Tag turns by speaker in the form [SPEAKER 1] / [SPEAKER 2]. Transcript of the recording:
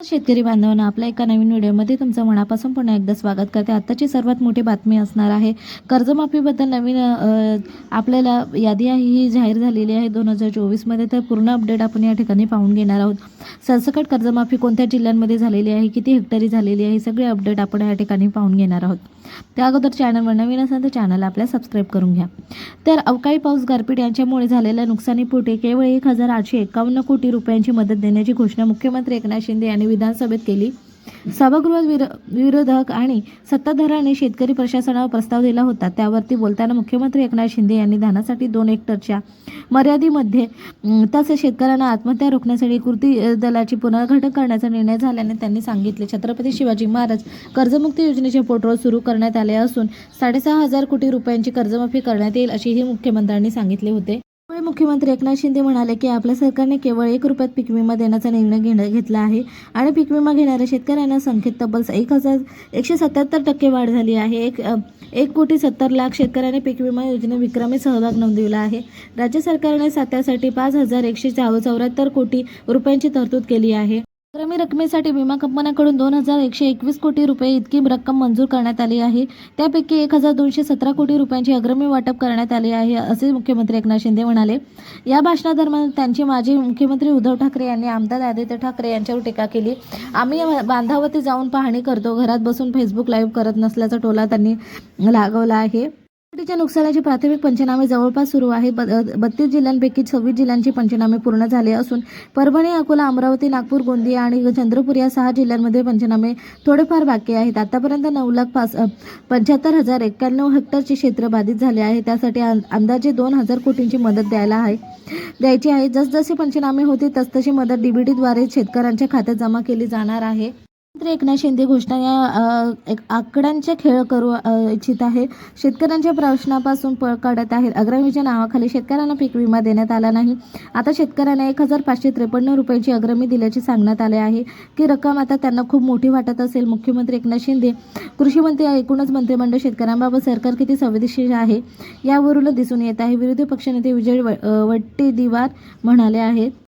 [SPEAKER 1] शेतकरी बांधवांना आपल्या एका नवीन व्हिडिओमध्ये तुमचं मनापासून पुन्हा एकदा स्वागत करते. आत्ताची सर्वात मोठी बातमी असणार आहे कर्जमाफीबद्दल नवीन आपल्याला यादी आहे ही जाहीर झालेली आहे दोन हजार चोवीसमध्ये. तर पूर्ण अपडेट आपण या ठिकाणी पाहून घेणार आहोत. सरसकट कर्जमाफी कोणत्या जिल्ह्यांमध्ये झालेली आहे किती हेक्टरी झालेली आहे सगळे अपडेट आपण या ठिकाणी पाहून घेणार आहोत. त्या अगोदर चॅनलवर नवीन असाल तर चॅनल आपल्या सबस्क्राईब करून घ्या. तर अवकाळी पाऊस गारपीट यांच्यामुळे झालेल्या नुकसानीपोटी केवळ एक हजार आठशे एकावन्न कोटी रुपयांची मदत देण्याची घोषणा मुख्यमंत्री एकनाथ शिंदे यांनी विधानसभेत केली. सभागृहात विरो विरोधक आणि सत्ताधाऱ्यांनी शेतकरी प्रशासनावर प्रस्ताव दिला होता. त्यावरती बोलताना मुख्यमंत्री एकनाथ शिंदे यांनी धानासाठी दोन हेक्टरच्या मर्यादेमध्ये तसेच शेतकऱ्यांना आत्महत्या रोखण्यासाठी कृती दलाची पुनर्घटन करण्याचा निर्णय झाल्याने त्यांनी सांगितले. छत्रपती शिवाजी महाराज कर्जमुक्ती योजनेचे पोर्टल सुरू करण्यात आले असून साडेसहा हजार कोटी रुपयांची कर्जमाफी करण्यात येईल असेही मुख्यमंत्र्यांनी सांगितले होते. त्यामुळे मुख्यमंत्री एकनाथ शिंदे म्हणाले की आपल्या सरकारने केवळ एक रुपयात पीक विमा देण्याचा निर्णय घेणं घेतला आहे आणि पीक विमा घेणाऱ्या शेतकऱ्यांना संख्येत तब्बल एक हजार एकशे सत्याहत्तर टक्के वाढ झाली आहे. एक एक कोटी सत्तर लाख शेतकऱ्यांनी पीक विमा योजनेत विक्रमी सहभाग नोंदविला आहे. राज्य सरकारने सात्यासाठी पाच हजार एकशे चौ- चौऱ्याहत्तर कोटी रुपयांची तरतूद केली आहे. विक्रमी रकमेसाठी विमा कंपन्यांकडून दोन हजार एकशे एकवीस कोटी रुपये इतकी रक्कम मंजूर करण्यात आली आहे. त्यापैकी एक हजार दोनशे सतरा कोटी रुपयांची अग्रमी वाटप करण्यात आले आहे असे मुख्यमंत्री एकनाथ शिंदे म्हणाले. या भाषणादरम्यान त्यांचे माजी मुख्यमंत्री उद्धव ठाकरे यांनी आमदार आदित्य ठाकरे यांच्यावर टीका केली. आम्ही बांधावरती जाऊन पाहणी करतो. घरात बसून फेसबुक लाईव्ह करत नसल्याचा टोला त्यांनी लागवला आहे. च्या नुकसानाचे प्राथमिक पंचनामे जवळपास सुरू आहेत. बत्तीस जिल्ह्यांपैकी सव्वीस जिल्ह्यांचे पंचनामे पूर्ण झाले असून परभणी अकोला अमरावती नागपूर गोंदिया आणि चंद्रपूर या सहा जिल्ह्यांमध्ये पंचनामे थोडेफार बाकी आहेत. आतापर्यंत नऊ लाख पाच पंच्याहत्तर हजार एक्क्याण्णव हेक्टरचे क्षेत्र बाधित झाले आहे. त्यासाठी अंदाजे दोन हजार कोटींची मदत द्यायला आहे द्यायची आहे. जसजसे पंचनामे होते तसतशी मदत डीबीटीद्वारे शेतकऱ्यांच्या खात्यात जमा केली जाणार आहे. मुख्यमंत्री एकनाथ शिंदे घोषणा या एक आकड्यांचे खेळ करू इच्छित आहे शेतकऱ्यांच्या प्रश्नापासून पळ काढत आहेत. अग्रमीच्या नावाखाली शेतकऱ्यांना पीक विमा देण्यात आला नाही. आता शेतकऱ्यांना एक हजार पाचशे त्रेपन्न रुपयांची अग्रमी दिल्याचे सांगण्यात आले आहे. की रक्कम आता त्यांना खूप मोठी वाटत असेल. मुख्यमंत्री एकनाथ शिंदे कृषीमंत्री एकूणच मंत्रिमंडळ शेतकऱ्यांबाबत सरकार किती संवेदनशील आहे यावरून दिसून येत आहे. विरोधी पक्षनेते विजय व- वट्टीदिवार म्हणाले आहेत.